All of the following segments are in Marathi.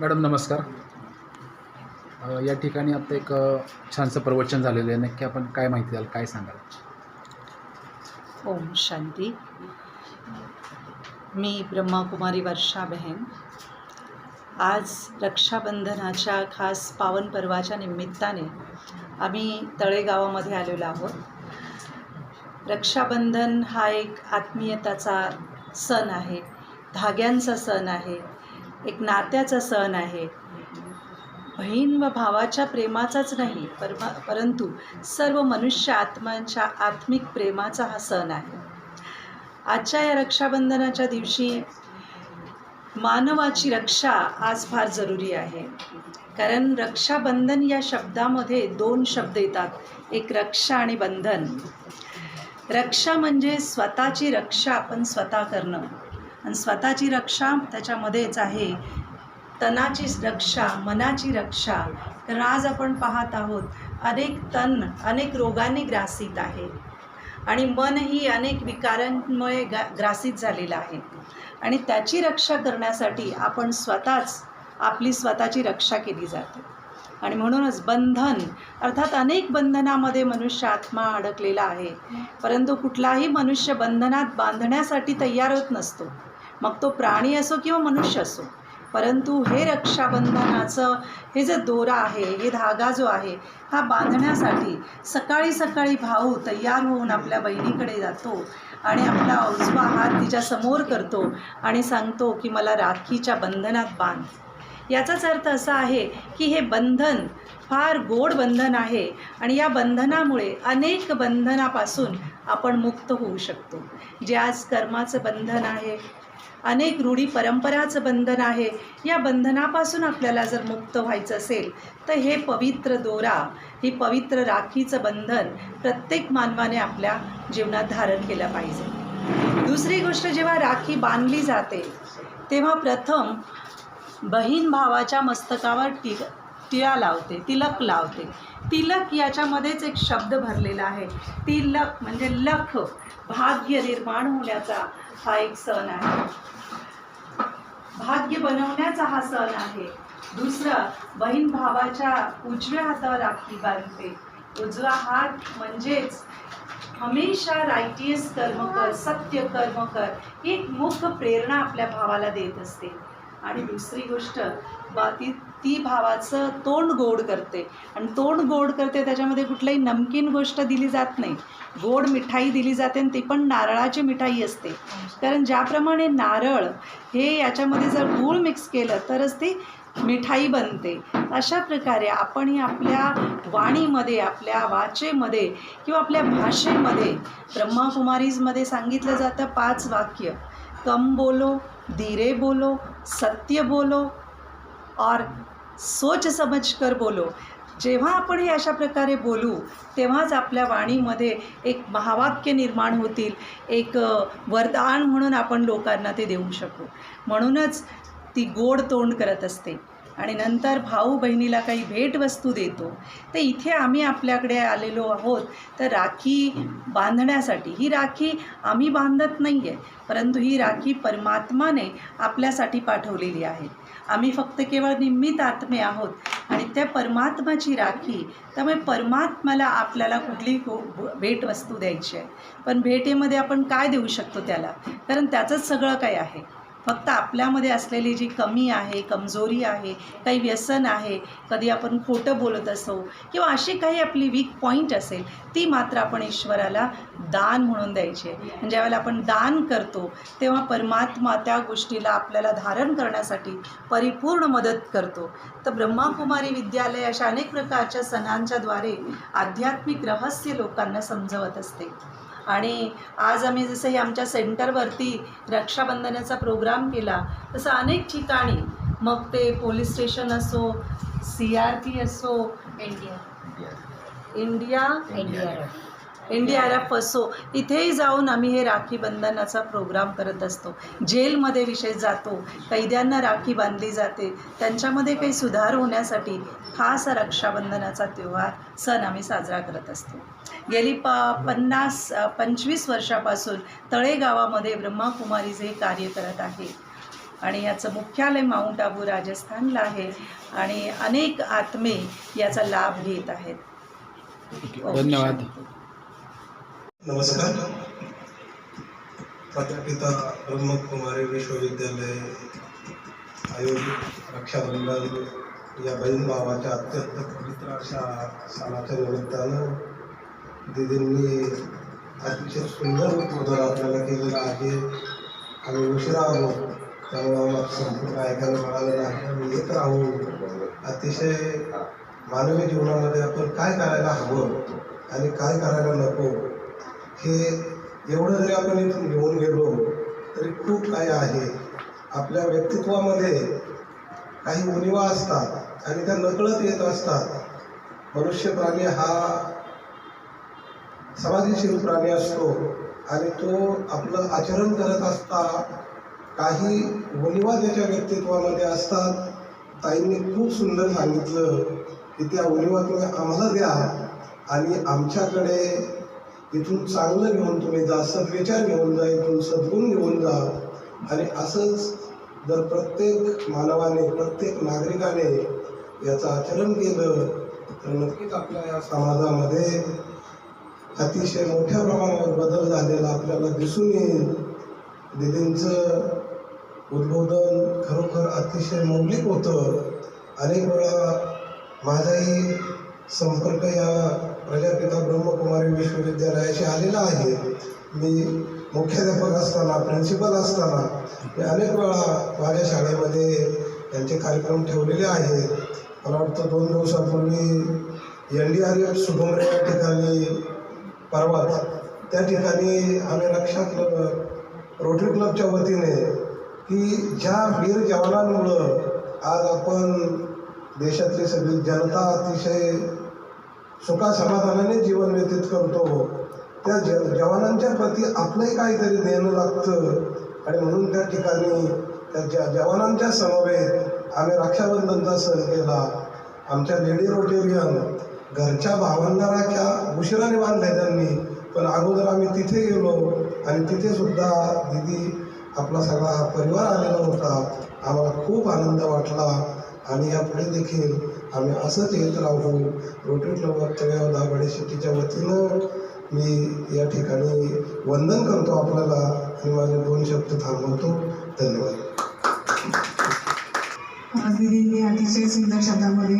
मॅडम नमस्कार. या ठिकाणी आता एक छानसं प्रवचन झालेलं आहे. नक्की आपण काय माहिती द्याल काय सांगाल? ओम शांती. मी ब्रह्माकुमारी वर्षा बहन. आज रक्षाबंधनाच्या खास पावन पर्वाच्या निमित्ताने आम्ही तळेगावामध्ये आलेलो आहोत. रक्षाबंधन हा एक आत्मीयताचा सण आहे धाग्यांचा सण आहे. एक नात्याचा सण आहे. बहीण व भावाच्या प्रेमाचाच नाही पर परंतु सर्व मनुष्य आत्मांच्या आत्मिक प्रेमाचा हा सण आहे. आजच्या या रक्षाबंधनाच्या दिवशी मानवाची रक्षा आज फार जरुरी आहे. कारण रक्षाबंधन या शब्दामध्ये दोन शब्द येतात एक रक्षा आणि बंधन. रक्षा म्हणजे स्वतःची रक्षा आपण स्वतः करणं. आणि स्वतःची रक्षा त्याच्यामध्येच आहे. तनाची रक्षा मनाची रक्षा. तर आज आपण पाहत आहोत. अनेक तन अनेक रोगांनी ग्रासित आहे. आणि मनही अनेक विकारांमुळे गा ग्रासित झालेलं आहे. आणि त्याची रक्षा करण्यासाठी आपण स्वतःच आपली स्वतःची रक्षा केली जाते. आणि म्हणूनच बंधन अर्थात अनेक बंधनामध्ये मनुष्य आत्मा अडकलेला आहे. परंतु कुठलाही मनुष्य बंधनात बांधण्यासाठी तयार होत नसतो. मग तो प्राणी असो किंवा मनुष्य असो परंतु हे रक्षाबंधनाचं हे जे दोरा आहे हे धागा जो आहे हा बांधण्यासाठी सकाळी सकाळी भाऊ तयार होऊन आपल्या बहिणीकडे जातो आणि आपला उजवा हात तिच्या समोर करतो आणि सांगतो की मला राखीच्या बंधनात बांध. याचाच अर्थ असा आहे की हे बंधन फार गोड बंधन आहे आणि या बंधनामुळे अनेक बंधनापासून आपण मुक्त होऊ शकतो. जे आज कर्माचं बंधन आहे अनेक रूढी परंपराचं बंधन आहे. या बंधनापासून आपल्याला जर मुक्त व्हायचं असेल तर हे पवित्र दोरा ही पवित्र राखीचं बंधन प्रत्येक मानवाने आपल्या जीवनात धारण केलं पाहिजे. दुसरी गोष्ट जेव्हा राखी बांधली जाते तेव्हा प्रथम बहीण भावाच्या मस्तकावर ति टिळा लावते तिलक लावते. तिलक याच्यामध्येच एक शब्द भरलेला आहे. तिलक म्हणजे लख भाग्य निर्माण होण्याचा हा एक सण आहे. भाग्य बनवण्याचा हा सण आहे. दुसरा बहीण भावाच्या उजव्या हातावर राखी बांधते. उजवा हात म्हणजेच हमेशा रायटियस कर्म कर सत्य कर्म कर ही एक मुख्य प्रेरणा आपल्या भावाला देत असते. आणि दुसरी गोष्ट बा ती ती भावाचं तोंड गोड करते. आणि तोंड गोड करते त्याच्यामध्ये कुठलाही नमकीन गोष्ट दिली जात नाही. गोड मिठाई दिली जाते आणि ती पण नारळाची मिठाई असते. कारण ज्याप्रमाणे नारळ हे याच्यामध्ये जर गूळ मिक्स केलं तरच ती मिठाई बनते. अशा प्रकारे आपणही आपल्या वाणीमध्ये आपल्या वाचेमध्ये किंवा आपल्या भाषेमध्ये ब्रह्माकुमारीजमध्ये सांगितलं जातं पाच वाक्य. कम बोलो धीरे बोलो सत्य बोलो और सोच समज कर बोलो. जेव्हा आपण हे अशा प्रकारे बोलू तेव्हाच आपल्या वाणीमध्ये एक महावाक्य निर्माण होतील एक वरदान म्हणून आपण लोकांना ते देऊ शकू. म्हणूनच ती गोड तोंड करत असते. आणि नंतर भाऊ बहिणीला काही भेटवस्तू देतो. तर इथे आम्ही आपल्याकडे आलेलो आहोत. तर राखी बांधण्यासाठी ही राखी आम्ही बांधत नाही आहे परंतु ही राखी परमात्माने आपल्यासाठी पाठवलेली आहे. आम्ही फक्त केवळ निम्मित आत्मे आहोत आणि त्या परमात्माची राखी त्यामुळे परमात्माला आपल्याला कुठली भेटवस्तू द्यायची आहे. पण भेटेमध्ये आपण काय देऊ शकतो त्याला? कारण त्याचंच सगळं काही आहे. फक्त आपल्यामध्ये असलेली जी कमी आहे कमजोरी आहे काही व्यसन आहे कधी आपण खोटं बोलत असो किंवा अशी काही आपली वीक पॉईंट असेल ती मात्र आपण ईश्वराला दान म्हणून द्यायची आहे. म्हणजे ज्यावेळेला आपण दान करतो तेव्हा परमात्मा त्या गोष्टीला आपल्याला धारण करण्यासाठी परिपूर्ण मदत करतो. तर ब्रह्माकुमारी विद्यालय अशा अनेक प्रकारच्या सणांच्याद्वारे आध्यात्मिक रहस्य लोकांना समजवत असते. आणि आज आम्ही जसं हे आमच्या सेंटरवरती रक्षाबंधनाचा प्रोग्राम केला तसं अनेक ठिकाणी मग ते पोलीस स्टेशन असो सी आर पी असो India India India N D R F असो इथेही जाऊन आम्ही हे राखी बंधनाचा प्रोग्राम करत असतो. जेलमध्ये विशेष जातो. कैद्यांना राखी बांधली जाते. त्यांच्यामध्ये काही सुधार होण्यासाठी खास रक्षाबंधनाचा त्योहार सण आम्ही साजरा करत असतो. गेली प पन्नास पंचवीस वर्षापासून तळेगावामध्ये ब्रह्माकुमारीचे हे कार्य करत आहे. आणि याचं मुख्यालय माउंट आबू राजस्थानला आहे. आणि अनेक आत्मे याचा लाभ घेत आहेत. धन्यवाद. नमस्कार. प्रजापिता ब्रह्मकुमारी विश्वविद्यालय आयोजित रक्षाबंधन या बहीण भावाच्या अत्यंत पवित्र अशा सणाच्या निमित्तानं दिदींनी अतिशय सुंदर उद्बोधन आपल्याला केलेलं आहे. आम्ही उशिरा आलो त्यामुळे आम्हाला संपूर्ण ऐकायला मिळालं नाही. आम्ही येत राहू. अतिशय मानवी जीवनामध्ये आपण काय करायला हवं आणि काय करायला नको हे एवढं जरी आपण इथून घेऊन गेलो तरी खूप काय आहे. आपल्या व्यक्तित्वामध्ये काही उणिवा असतात आणि त्या नकळत येत असतात. मनुष्य प्राणी हा समाजशील प्राणी असतो आणि तो आपलं आचरण करत असता. काही उणिवा त्याच्या व्यक्तित्वामध्ये असतात. ताईंनी खूप सुंदर सांगितलं की त्या उणिवा तुम्ही आम्हाला द्या आणि आमच्याकडे इथून चांगलं घेऊन तुम्ही जा सद्विचार घेऊन जा इथून सद्गुण घेऊन जा. आणि असंच जर प्रत्येक मानवाने प्रत्येक नागरिकाने याचं आचरण केलं तर नक्कीच आपल्या या समाजामध्ये अतिशय मोठ्या प्रमाणावर बदल झालेला आपल्याला दिसून येईल. दिदींचं उद्बोधन खरोखर अतिशय मौलिक होतं. अनेक वेळा माझाही संपर्क या प्रजापिता ब्रह्मकुमारी विश्वविद्यालयाशी आलेला आहे. मी मुख्याध्यापक असताना प्रिन्सिपल असताना मी अनेक वेळा माझ्या शाळेमध्ये त्यांचे कार्यक्रम ठेवलेले आहेत मला वाटतं दोन दिवसापूर्वी एन डी आर एफ सुगमरे या ठिकाणी परवाच त्या ठिकाणी आम्ही रक्षा क्लब रोटरी क्लबच्या वतीने की ज्या वीर जवानांमुळं आज आपण देशातली सगळी जनता अतिशय सुखासमाधानाने जीवन व्यतीत करतो. त्या ज जवानांच्या प्रती आपलंही काहीतरी देणं लागतं. आणि म्हणून त्या ठिकाणी त्या ज्या जवानांच्या समवेत आम्ही रक्षाबंधनचा सण केला. आमच्या लेडी रोटेरियन घरच्या भावांना राख्या उशिराने बांधल्या त्यांनी. पण अगोदर आम्ही तिथे गेलो आणि तिथे सुद्धा दिदी आपला सगळा परिवार आलेला होता. आम्हाला खूप आनंद वाटला. आणि यापुढे देखील आम्ही असंच येत राहू रोटरी क्लब तळेगाव दाभाडे शेतीच्या वतीनं मी या ठिकाणी वंदन करतो आपल्याला आणि माझे दोन शब्द थांबवतो. धन्यवाद. दिदींनी अतिशय सुंदर शब्दामध्ये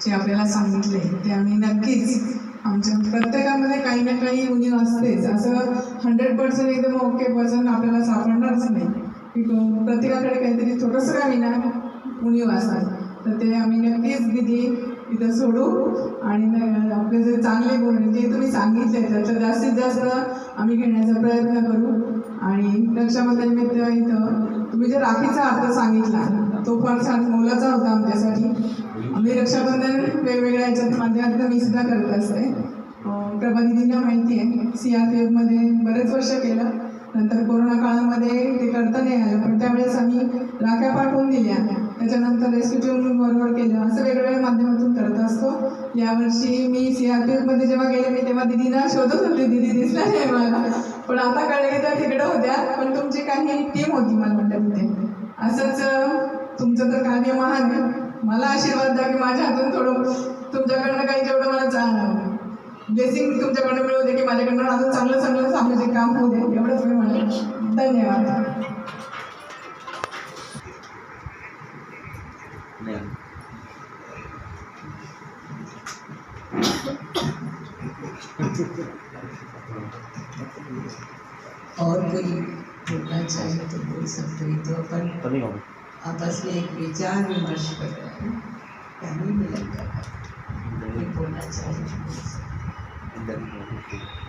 जे आपल्याला सांगितले ते आम्ही नक्कीच आमच्या प्रत्येकामध्ये काही ना काही उणीव असतेच. असं हंड्रेड पर्सेंट एकदम ओके पर्सन आपल्याला सापडणारच नाही. प्रत्येकाकडे काहीतरी थोडंसं काही ना उणीव असतात. तर ते आम्ही नक्कीच दिदी इथं सोडू. आणि आपले जे चांगले गुण जे तुम्ही सांगितले त्याचा जास्तीत जास्त आम्ही घेण्याचा प्रयत्न करू. आणि रक्षाबंधननिमित्त इथं तुम्ही जे राखीचा अर्थ सांगितला तो फार छान मोलाचा होता आमच्यासाठी. आम्ही रक्षाबंधन वेगवेगळ्या याच्यात माध्यमातून मी सुद्धा करत असते. अं, माहिती आहे सी आर पी एफमध्ये बरेच वर्ष केलं. नंतर कोरोना काळामध्ये ते करता नाही आलं पण त्यावेळेस आम्ही राख्या पाठवून दिल्या. त्याच्यानंतर रेस्क्यू टीम बरोबर केलं. असं वेगवेगळ्या माध्यमातून करत असतो. यावर्षी मी सी आर पी एफमध्ये जेव्हा गेले मी तेव्हा दिदीना शोधत होते. दिदी दिसल्या नाही मला. पण आता कळलं की त्या तिकडं होत्या. पण तुमची काही टीम होती मला वाटतं तिथे. असंच तुमचं तर कार्य महान आहे. मला आशीर्वाद द्या की माझ्या हातून थोडं तुमच्याकडनं काही जेवढं मला ब्लेसिंग तुमच्याकडनं मिळू दे की माझ्याकडनं. अजून चांगलं चांगलं सामाजिक काम होऊ दे एवढंच मी म्हणेन. धन्यवाद. और कोई बोलना चाहे तो बोल सकते हैं तो अपन आपस में एक विचार विमर्श कर रहे हैं यानी मिलन कर रहे हैं कोई बोलना चाहे तो बोल सकते हैं। विचार करें।